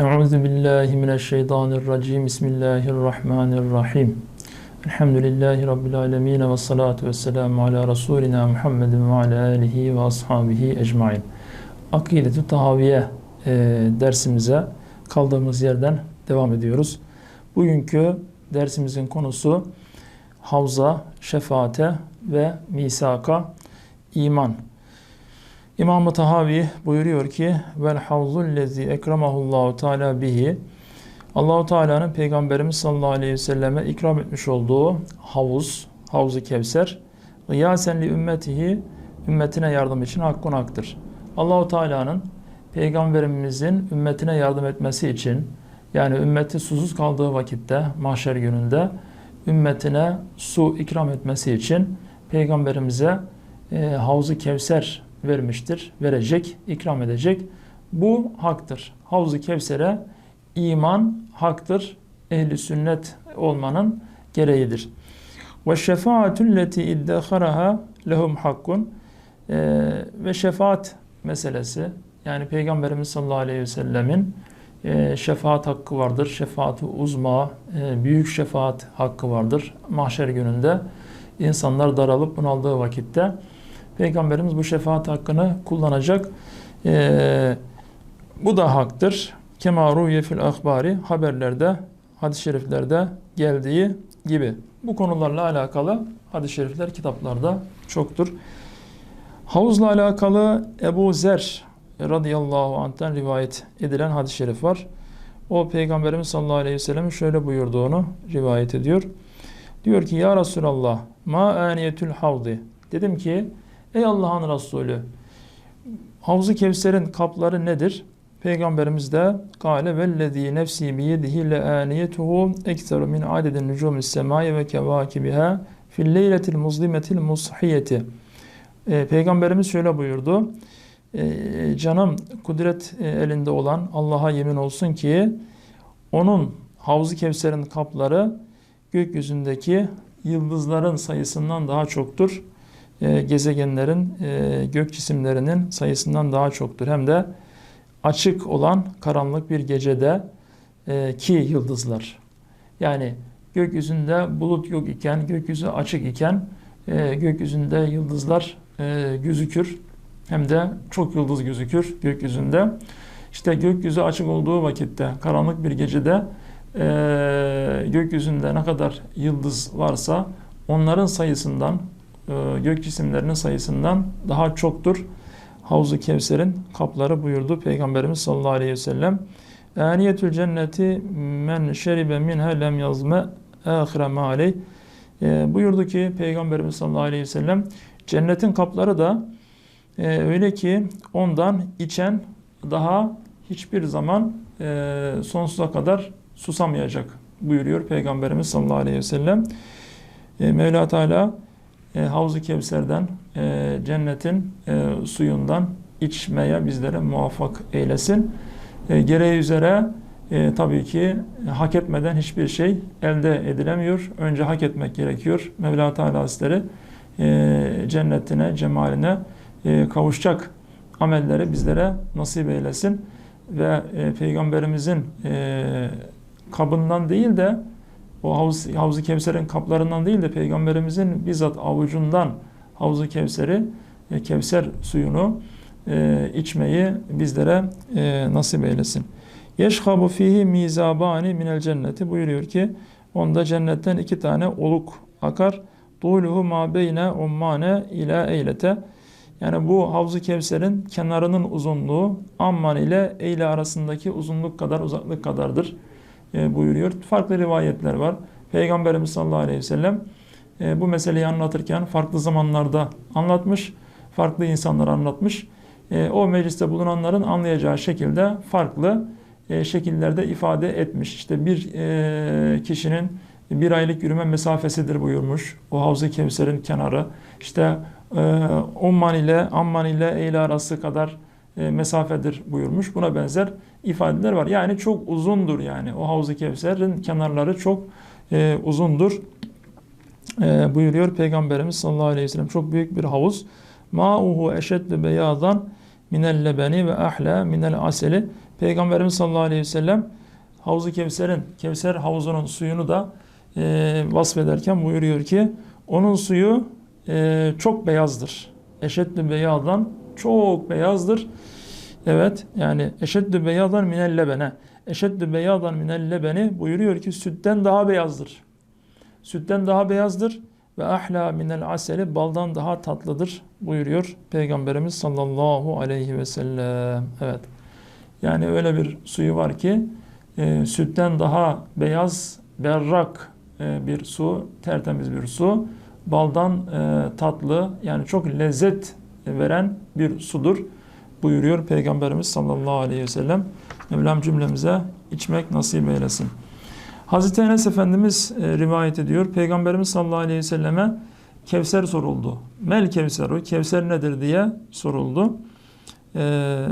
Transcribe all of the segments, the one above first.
Euzu billahi mineşşeytanirracim. Bismillahirrahmanirrahim. Elhamdülillahi rabbil alamin ve salatu vesselamu ala rasulina Muhammedin ve ala alihi ve ashabihi ecmaîn. Akidetü Tahaviye e, dersimize kaldığımız yerden devam ediyoruz. Bugünkü dersimizin konusu havza, şefaate ve misaka iman. İmam-ı Tahavi buyuruyor ki vel havzul lezi ekramahullahu teala bihi Allahu Teala'nın Peygamberimiz sallallahu aleyhi ve selleme ikram etmiş olduğu havuz, havzu Kevser gıyasen li ümmetihi ümmetine yardım için hakkın haktır. Allahu Teala'nın Peygamberimizin ümmetine yardım etmesi için yani ümmeti susuz kaldığı vakitte mahşer gününde ümmetine su ikram etmesi için Peygamberimize e, Havzu Kevser vermiştir, verecek, ikram edecek. Bu haktır. Havzu Kevser'e iman haktır. Ehli sünnet olmanın gereğidir. Ve şefaatü leti iddeharaha lehum hakkun e, ve şefaat meselesi yani Peygamberimiz sallallahu aleyhi ve sellemin e, şefaat hakkı vardır. Şefaat uzma, e, büyük şefaat hakkı vardır. Mahşer gününde insanlar daralıp bunaldığı vakitte Peygamberimiz bu şefaat hakkını kullanacak. E, bu da haktır. Kema ruye fil ahbari haberlerde, hadis-i şeriflerde geldiği gibi. Bu konularla alakalı hadis-i şerifler kitaplarda çoktur. Havuzla alakalı Ebu Zer radıyallahu anh'ten rivayet edilen hadis-i şerif var. O Peygamberimiz sallallahu aleyhi ve sellem'in şöyle buyurduğunu rivayet ediyor. Diyor ki ya Resulallah ma aniyetül havdi. Dedim ki ey Allah'ın Resulü Havzu Kevser'in kapları nedir? Peygamberimiz de kâle vellezî nefsî biyedihi le âniyetuhu ekseru min adedin nücumis semâye ve kevâkibiha fil leyletil muzlimetil mushiyeti. E, Peygamberimiz şöyle buyurdu. E, canım kudret e, elinde olan Allah'a yemin olsun ki onun Havzu Kevser'in kapları gökyüzündeki yıldızların sayısından daha çoktur. E, gezegenlerin, e, gök cisimlerinin sayısından daha çoktur. Hem de açık olan karanlık bir gecede e, ki yıldızlar. Yani gökyüzünde bulut yok iken, gökyüzü açık iken gökyüzünde yıldızlar gözükür. Hem de çok yıldız gözükür gökyüzünde. İşte gökyüzü açık olduğu vakitte, karanlık bir gecede gökyüzünde ne kadar yıldız varsa onların sayısından, gök cisimlerinin sayısından daha çoktur. Havzu Kevser'in kapları buyurdu Peygamberimiz sallallahu aleyhi ve sellem. Aniyetül cenneti men şeribe minha lem yazme ahire ma aleyh. E, buyurdu ki Peygamberimiz sallallahu aleyhi ve sellem cennetin kapları da e, öyle ki ondan içen daha hiçbir zaman e, sonsuza kadar susamayacak buyuruyor Peygamberimiz sallallahu aleyhi ve sellem. E, Mevla Teala e, Havzu Kevser'den, e, cennetin e, suyundan içmeye bizlere muvaffak eylesin. E, gereği üzere e, tabii ki hak etmeden hiçbir şey elde edilemiyor. Önce hak etmek gerekiyor. Mevla Teala Hazretleri e, cennetine, cemaline e, kavuşacak amelleri bizlere nasip eylesin. Ve e, Peygamberimizin e, kabından değil de o havuz, Havzu Kevser'in kaplarından değil de Peygamberimizin bizzat avucundan Havzu Kevser'i, e, Kevser suyunu e, içmeyi bizlere e, nasip eylesin. Yeşhabu fihi mizabani minel cenneti buyuruyor ki onda cennetten iki tane oluk akar. Duluhu ma beyne ummane ila eylete. Yani bu Havzu Kevser'in kenarının uzunluğu Amman ile Eyle arasındaki uzunluk kadar uzaklık kadardır e, buyuruyor. Farklı rivayetler var. Peygamberimiz sallallahu aleyhi ve sellem e, bu meseleyi anlatırken farklı zamanlarda anlatmış, farklı insanlar anlatmış. E, o mecliste bulunanların anlayacağı şekilde farklı e, şekillerde ifade etmiş. İşte bir kişinin bir aylık yürüme mesafesidir buyurmuş. O Havz-ı Kevser'in kenarı. İşte e, Umman ile Amman ile Eyle arası kadar mesafedir buyurmuş. Buna benzer ifadeler var. Yani çok uzundur yani. O Havz-ı Kevser'in kenarları çok e, uzundur. E, buyuruyor Peygamberimiz sallallahu aleyhi ve sellem. Çok büyük bir havuz. Ma'uhu eşeddu beyazan minel lebeni ve ahla minel aseli. Peygamberimiz sallallahu aleyhi ve sellem Havzu Kevser'in, Kevser havuzunun suyunu da e, vasfederken buyuruyor ki onun suyu e, çok beyazdır. Eşeddü beyadan çok beyazdır. Evet yani eşeddü beyadan minel lebene. Eşeddü beyadan minel lebeni buyuruyor ki sütten daha beyazdır. Sütten daha beyazdır ve ahla minel aseli baldan daha tatlıdır buyuruyor Peygamberimiz sallallahu aleyhi ve sellem. Evet. Yani öyle bir suyu var ki e, sütten daha beyaz, berrak e, bir su, tertemiz bir su. Baldan e, tatlı yani çok lezzet veren bir sudur buyuruyor Peygamberimiz sallallahu aleyhi ve sellem. Mevlam cümlemize içmek nasip eylesin. Hazreti Enes Efendimiz e, rivayet ediyor. Peygamberimiz sallallahu aleyhi ve selleme Kevser soruldu. Mel Kevseru, Kevser nedir diye soruldu. E,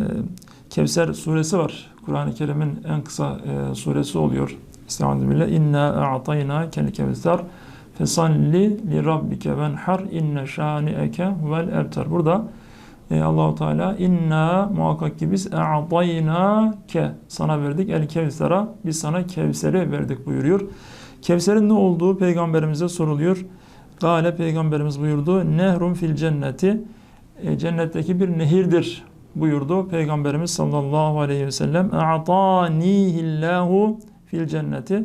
Kevser suresi var. Kur'an-ı Kerim'in en kısa e, suresi oluyor. Estağfirullah. İnna a'tayna kel kevser fesalli li rabbike venhar inne şani'eke vel ebter. Burada e, Allahu Teala inna muhakkak ki biz ke sana verdik el kevsera biz sana kevseri verdik buyuruyor. Kevserin ne olduğu peygamberimize soruluyor. Gale peygamberimiz buyurdu. Nehrun fil cenneti e, cennetteki bir nehirdir buyurdu Peygamberimiz sallallahu aleyhi ve sellem. A'tanihillahu fil cenneti.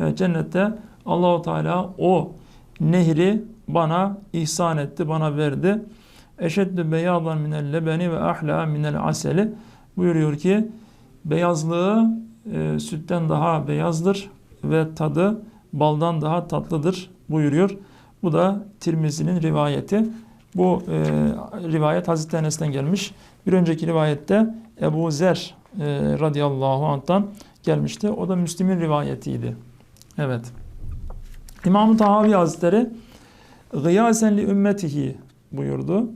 Evet, cennette Allahu Teala o nehri bana ihsan etti, bana verdi. Eşeddü beyadan minel lebeni ve ahla minel aseli buyuruyor ki beyazlığı e, sütten daha beyazdır ve tadı baldan daha tatlıdır buyuruyor. Bu da Tirmizi'nin rivayeti. Bu e, rivayet Hazreti Enes'ten gelmiş. Bir önceki rivayette Ebu Zer e, radıyallahu anh'tan gelmişti. O da Müslim'in rivayetiydi. Evet. İmam-ı Tahavi Hazretleri gıyasen li ümmetihi buyurdu.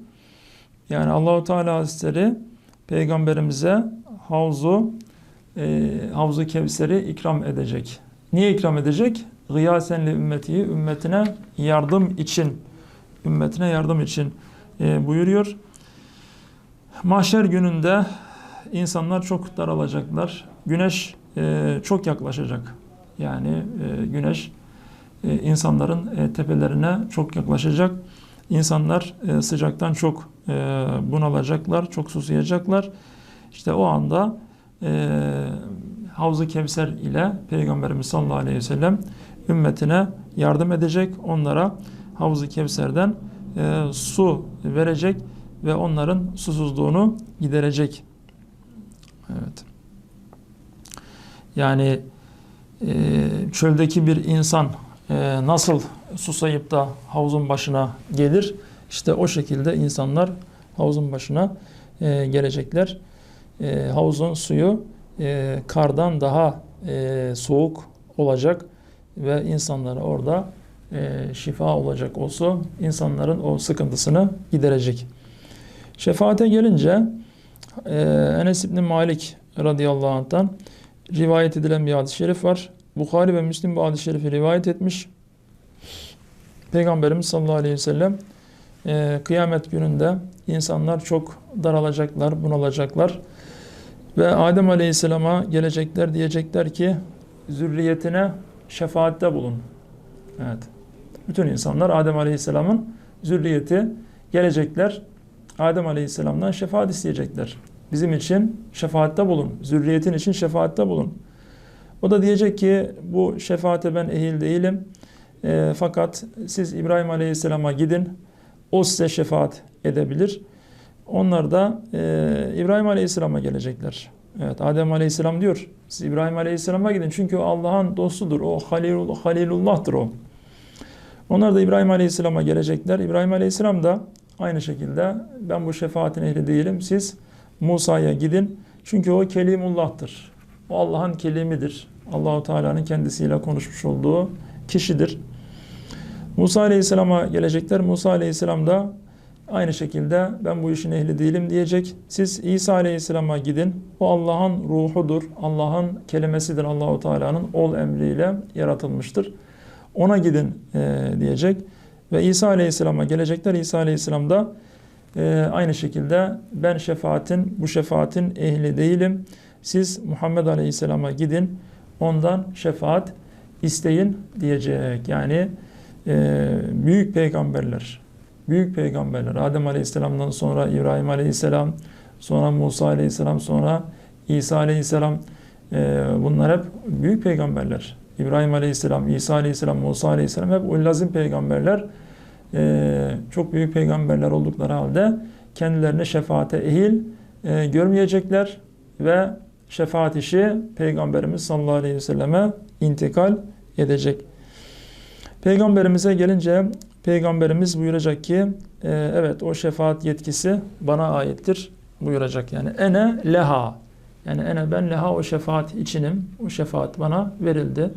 Yani Allahu Teala Hazretleri peygamberimize havzu e, havzu Kevser'i ikram edecek. Niye ikram edecek? Gıyasen li ümmetihi ümmetine yardım için ümmetine yardım için e, buyuruyor. Mahşer gününde insanlar çok daralacaklar. Güneş e, çok yaklaşacak. Yani e, güneş e, insanların e, tepelerine çok yaklaşacak. İnsanlar e, sıcaktan çok e, bunalacaklar, çok susayacaklar. İşte o anda e, Havz-ı Kevser ile Peygamberimiz sallallahu aleyhi ve sellem ümmetine yardım edecek. Onlara Havz-ı Kevser'den su verecek ve onların susuzluğunu giderecek. Evet. Yani çöldeki bir insan nasıl susayıp da havuzun başına gelir? İşte o şekilde insanlar havuzun başına e, gelecekler. E, havuzun suyu e, kardan daha soğuk olacak ve insanlara orada şifa olacak o insanların o sıkıntısını giderecek. Şefaate gelince e, Enes İbni Malik radıyallahu anh'tan rivayet edilen bir hadis-i şerif var. Bukhari ve Müslim bu hadis-i şerifi rivayet etmiş. Peygamberimiz sallallahu aleyhi ve sellem e, kıyamet gününde insanlar çok daralacaklar, bunalacaklar. Ve Adem aleyhisselama gelecekler diyecekler ki zürriyetine şefaatte bulun. Evet. Bütün insanlar Adem aleyhisselamın zürriyeti gelecekler. Adem aleyhisselamdan şefaat isteyecekler. Bizim için şefaatte bulun. Zürriyetin için şefaatte bulun. O da diyecek ki bu şefaate ben ehil değilim. E, fakat siz İbrahim Aleyhisselam'a gidin. O size şefaat edebilir. Onlar da e, İbrahim Aleyhisselam'a gelecekler. Evet Adem Aleyhisselam diyor. Siz İbrahim Aleyhisselam'a gidin. Çünkü o Allah'ın dostudur. O Halil, Halilullah'tır o. Onlar da İbrahim Aleyhisselam'a gelecekler. İbrahim Aleyhisselam da aynı şekilde ben bu şefaatin ehli değilim. Siz Musa'ya gidin. Çünkü o Kelimullah'tır. O Allah'ın kelimidir. Allahu Teala'nın kendisiyle konuşmuş olduğu kişidir. Musa Aleyhisselam'a gelecekler. Musa Aleyhisselam da aynı şekilde ben bu işin ehli değilim diyecek. Siz İsa Aleyhisselam'a gidin. O Allah'ın ruhudur. Allah'ın kelimesidir. Allahu Teala'nın ol emriyle yaratılmıştır. Ona gidin e, diyecek. Ve İsa Aleyhisselam'a gelecekler. İsa Aleyhisselam da e, aynı şekilde ben şefaatin, bu şefaatin ehli değilim. Siz Muhammed Aleyhisselam'a gidin ondan şefaat isteyin diyecek. Yani e, büyük peygamberler, büyük peygamberler Adem Aleyhisselam'dan sonra İbrahim Aleyhisselam, sonra Musa Aleyhisselam, sonra İsa Aleyhisselam e, bunlar hep büyük peygamberler. İbrahim Aleyhisselam, İsa Aleyhisselam, Musa Aleyhisselam hep ulazim peygamberler. E, çok büyük peygamberler oldukları halde kendilerine şefaate ehil e, görmeyecekler ve şefaat işi Peygamberimiz sallallahu aleyhi ve selleme intikal edecek. Peygamberimize gelince Peygamberimiz buyuracak ki e, evet o şefaat yetkisi bana aittir buyuracak. Yani ene leha yani ene ben leha o şefaat içinim. O şefaat bana verildi.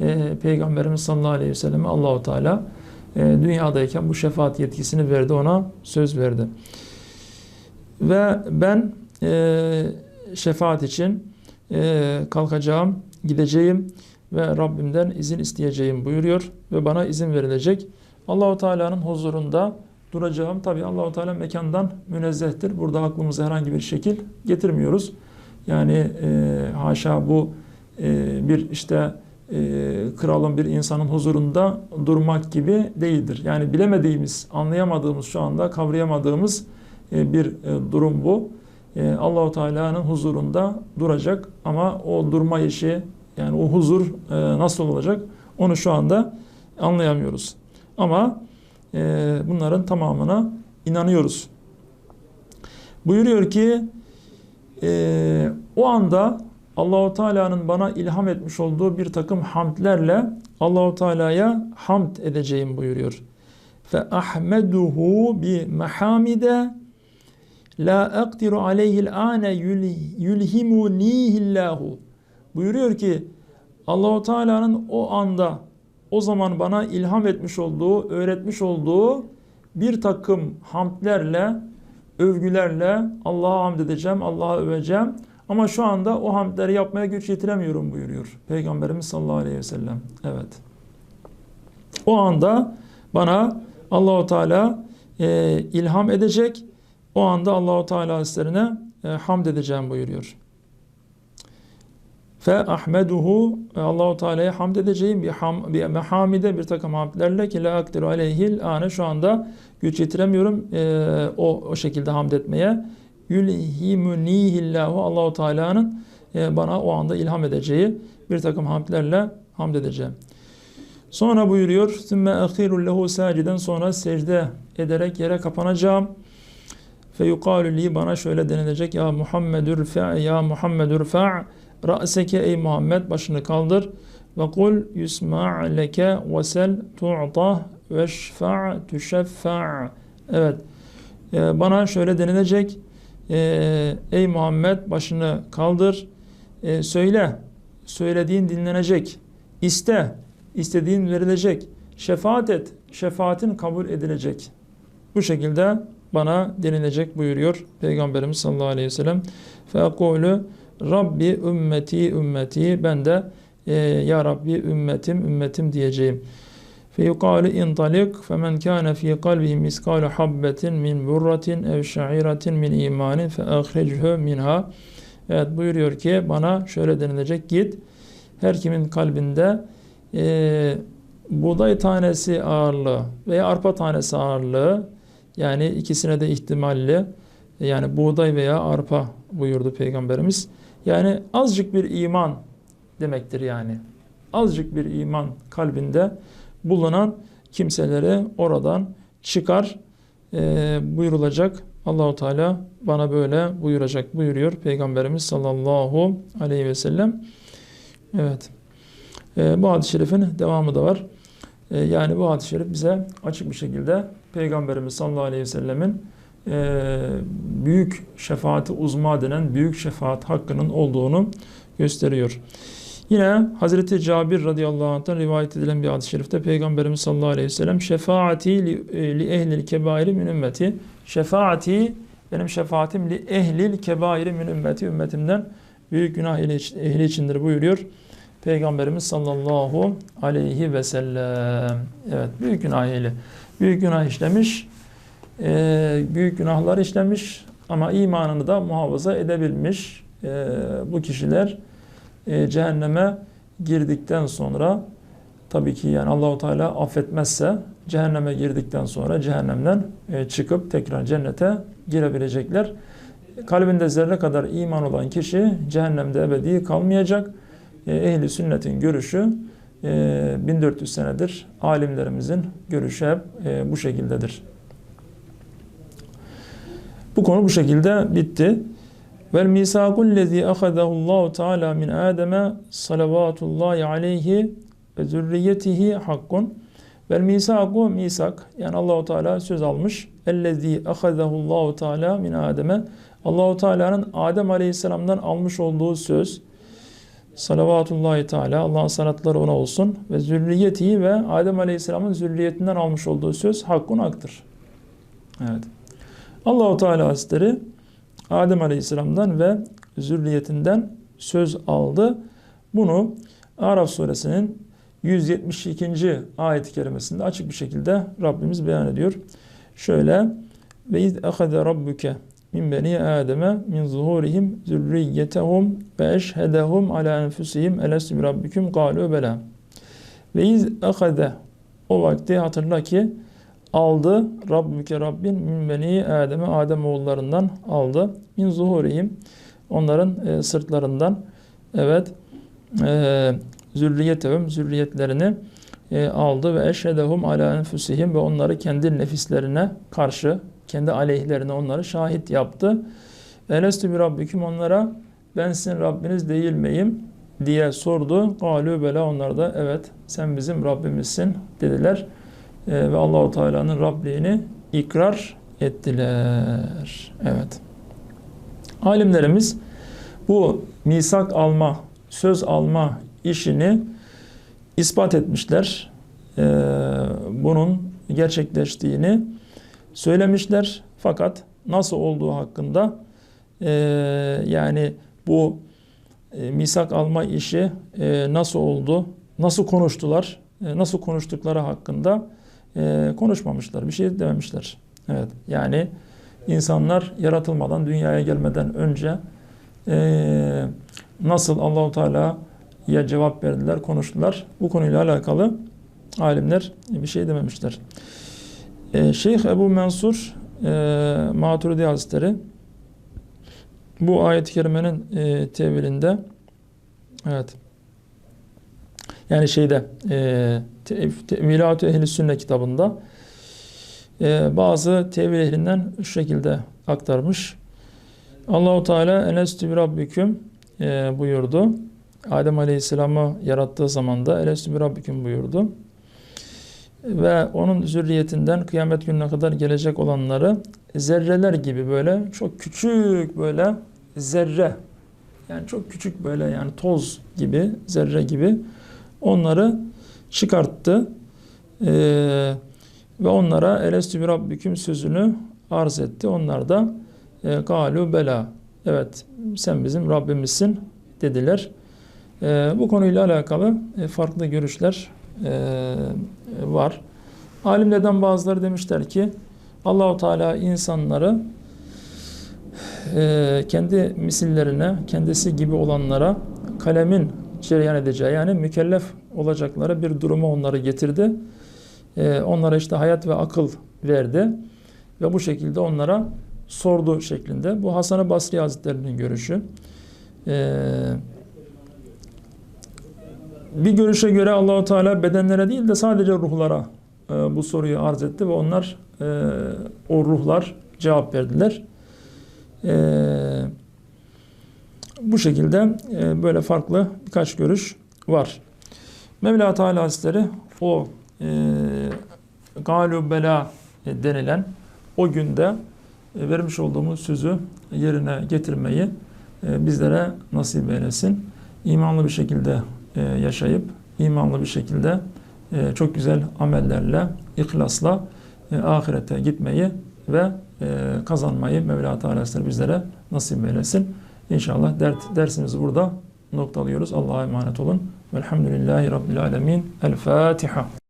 E, Peygamberimiz sallallahu aleyhi ve selleme Allahu Teala e, dünyadayken bu şefaat yetkisini verdi ona söz verdi. Ve ben e, şefaat için e, kalkacağım, gideceğim ve Rabbimden izin isteyeceğim buyuruyor ve bana izin verilecek. Allahu Teala'nın huzurunda duracağım. Tabi Allahu Teala mekandan münezzehtir. Burada aklımıza herhangi bir şekil getirmiyoruz. Yani e, haşa bu e, bir işte e, kralın bir insanın huzurunda durmak gibi değildir. Yani bilemediğimiz, anlayamadığımız şu anda kavrayamadığımız e, bir e, durum bu. E, Allahu Teala'nın huzurunda duracak ama o durma işi yani o huzur e, nasıl olacak onu şu anda anlayamıyoruz. Ama e, bunların tamamına inanıyoruz. Buyuruyor ki e, o anda Allahu Teala'nın bana ilham etmiş olduğu bir takım hamdlerle Allahu Teala'ya hamd edeceğim buyuruyor. Fe ahmeduhu bi mahamide la akdiru aleyhil ane yulhimunihillahu. Buyuruyor ki Allahu Teala'nın o anda o zaman bana ilham etmiş olduğu, öğretmiş olduğu bir takım hamdlerle, övgülerle Allah'a hamd edeceğim, Allah'a öveceğim. Ama şu anda o hamdleri yapmaya güç yetiremiyorum buyuruyor Peygamberimiz sallallahu aleyhi ve sellem. Evet. O anda bana Allahu Teala e, ilham edecek. O anda Allahu Teala Hazretlerine e, hamd edeceğim buyuruyor. Fe ahmeduhu Allahu Teala'ya hamd edeceğim bir, ham, bir mehamide bir takım hamdlerle ki la akdiru aleyhil ane şu anda güç yetiremiyorum e, o o şekilde hamd etmeye. Yulhimunihillahu Allahu Teala'nın e, bana o anda ilham edeceği bir takım hamdlerle hamd edeceğim. Sonra buyuruyor sümme ahirul lehu saciden sonra secde ederek yere kapanacağım. Fe li bana şöyle denilecek. Ya Muhammedür fa ya Muhammedür fa ra'seke ey Muhammed başını kaldır. Ve kul yusma' leke ve sel tu'ta ve şfa' tuşeffa' evet. Ee, bana şöyle denilecek. Ee, ey Muhammed başını kaldır. Ee, söyle. Söylediğin dinlenecek. İste. İstediğin verilecek. Şefaat et. Şefaatin kabul edilecek. Bu şekilde bana denilecek buyuruyor Peygamberimiz sallallahu aleyhi ve sellem. Fekulü Rabbi ümmeti ümmeti ben de e, ya Rabbi ümmetim ümmetim diyeceğim. Feyukalu intalik femen kana fi kalbihi miskalu habbetin min burratin ev şairatin min imanin fe minha. Evet buyuruyor ki bana şöyle denilecek git her kimin kalbinde e, buğday tanesi ağırlığı veya arpa tanesi ağırlığı yani ikisine de ihtimalli yani buğday veya arpa buyurdu Peygamberimiz. Yani azıcık bir iman demektir yani. Azıcık bir iman kalbinde bulunan kimseleri oradan çıkar e, buyurulacak. Allahu Teala bana böyle buyuracak buyuruyor Peygamberimiz sallallahu aleyhi ve sellem. Evet. E, bu hadis-i şerifin devamı da var. E, yani bu hadis-i şerif bize açık bir şekilde Peygamberimiz sallallahu aleyhi ve sellemin e, büyük şefaati uzma denen büyük şefaat hakkının olduğunu gösteriyor. Yine Hazreti Cabir radıyallahu anh'tan rivayet edilen bir hadis-i şerifte Peygamberimiz sallallahu aleyhi ve sellem şefaati li, e, li ehlil kebairi min ümmeti şefaati benim şefaatim li ehlil kebairi min ümmeti ümmetimden büyük günah ehli içindir buyuruyor. Peygamberimiz sallallahu aleyhi ve sellem. Evet büyük günah ehli. Büyük günah işlemiş. E, büyük günahlar işlemiş ama imanını da muhafaza edebilmiş. e, bu kişiler e, cehenneme girdikten sonra tabii ki yani Allahu Teala affetmezse cehenneme girdikten sonra cehennemden e, çıkıp tekrar cennete girebilecekler. Kalbinde zerre kadar iman olan kişi cehennemde ebedi kalmayacak. E, ehli sünnetin görüşü e, 1400 senedir alimlerimizin görüşü hep e, bu şekildedir. Bu konu bu şekilde bitti. Vel misakul lezi ahazahu Allahu Teala min Adem'e salavatullahi aleyhi ve zürriyetihi hakkun. Vel misaku misak yani Allahu Teala söz almış. Ellezî ahazahu Allahu Teala min Adem'e Allahu Teala'nın Adem Aleyhisselam'dan almış olduğu söz salavatullahi Teala Allah'ın sanatları ona olsun ve zürriyeti ve Adem Aleyhisselam'ın zürriyetinden almış olduğu söz hakkun haktır. Evet. Allahu Teala Hazretleri Adem Aleyhisselam'dan ve zürriyetinden söz aldı. Bunu Araf suresinin 172. ayet-i kerimesinde açık bir şekilde Rabbimiz beyan ediyor. Şöyle ve iz ahade rabbuke min beni ademe min zuhurihim zürriyetehum ve eşhedehum ala enfusihim elestu bi rabbikum kalu bela. Ve iz ahade o vakti hatırla ki aldı Rabbüke Rabbin min beni Adem'e Adem oğullarından aldı. Min zuhurihim onların e, sırtlarından evet e, zürriyetehum zürriyetlerini e, aldı ve eşhedehum ala enfusihim ve onları kendi nefislerine karşı kendi aleyhlerine onları şahit yaptı. Elestü bir Rabbiküm onlara ben sizin Rabbiniz değil miyim diye sordu. Galü bela onlar da evet sen bizim Rabbimizsin dediler. E, ve Allahu Teala'nın Rabliğini ikrar ettiler. Evet. Alimlerimiz bu misak alma, söz alma işini ispat etmişler. E, bunun gerçekleştiğini söylemişler. Fakat nasıl olduğu hakkında e, yani bu e, misak alma işi e, nasıl oldu, nasıl konuştular, e, nasıl konuştukları hakkında e, konuşmamışlar, bir şey dememişler. Evet, yani insanlar yaratılmadan, dünyaya gelmeden önce e, nasıl Allahu Teala'ya cevap verdiler, konuştular. Bu konuyla alakalı alimler bir şey dememişler. E, Şeyh Ebu Mansur e, Maturidi Hazretleri bu ayet-i kerimenin e, tevilinde evet yani şeyde e, Tevilat-ı Ehl-i Sünne kitabında e, bazı tevil ehlinden şu şekilde aktarmış. Allahu Teala enestü bir rabbiküm e, buyurdu. Adem Aleyhisselam'ı yarattığı zaman da enestü bir rabbiküm buyurdu. Ve onun zürriyetinden kıyamet gününe kadar gelecek olanları zerreler gibi böyle çok küçük böyle zerre yani çok küçük böyle yani toz gibi zerre gibi onları çıkarttı. Ee, ve onlara elestü bir rabbiküm sözünü arz etti. Onlar da e, galu bela. Evet sen bizim Rabbimizsin dediler. E, bu konuyla alakalı e, farklı görüşler e, var. Alimlerden bazıları demişler ki Allahu Teala insanları e, kendi misillerine, kendisi gibi olanlara kalemin cereyan edeceği yani mükellef olacakları bir duruma onları getirdi. E, onlara işte hayat ve akıl verdi ve bu şekilde onlara sordu şeklinde. Bu Hasan-ı Basri Hazretleri'nin görüşü. E, bir görüşe göre Allahu Teala bedenlere değil de sadece ruhlara e, bu soruyu arz etti ve onlar e, o ruhlar cevap verdiler. E, bu şekilde e, böyle farklı birkaç görüş var. Mevla Teala Hazretleri o e, galu bela denilen o günde e, vermiş olduğumuz sözü yerine getirmeyi e, bizlere nasip eylesin. İmanlı bir şekilde e, yaşayıp imanlı bir şekilde e, çok güzel amellerle, ihlasla e, ahirete gitmeyi ve kazanmayı Mevla Teala bizlere nasip eylesin. İnşallah dert, dersimizi burada noktalıyoruz. Allah'a emanet olun. Velhamdülillahi Rabbil Alemin. El Fatiha.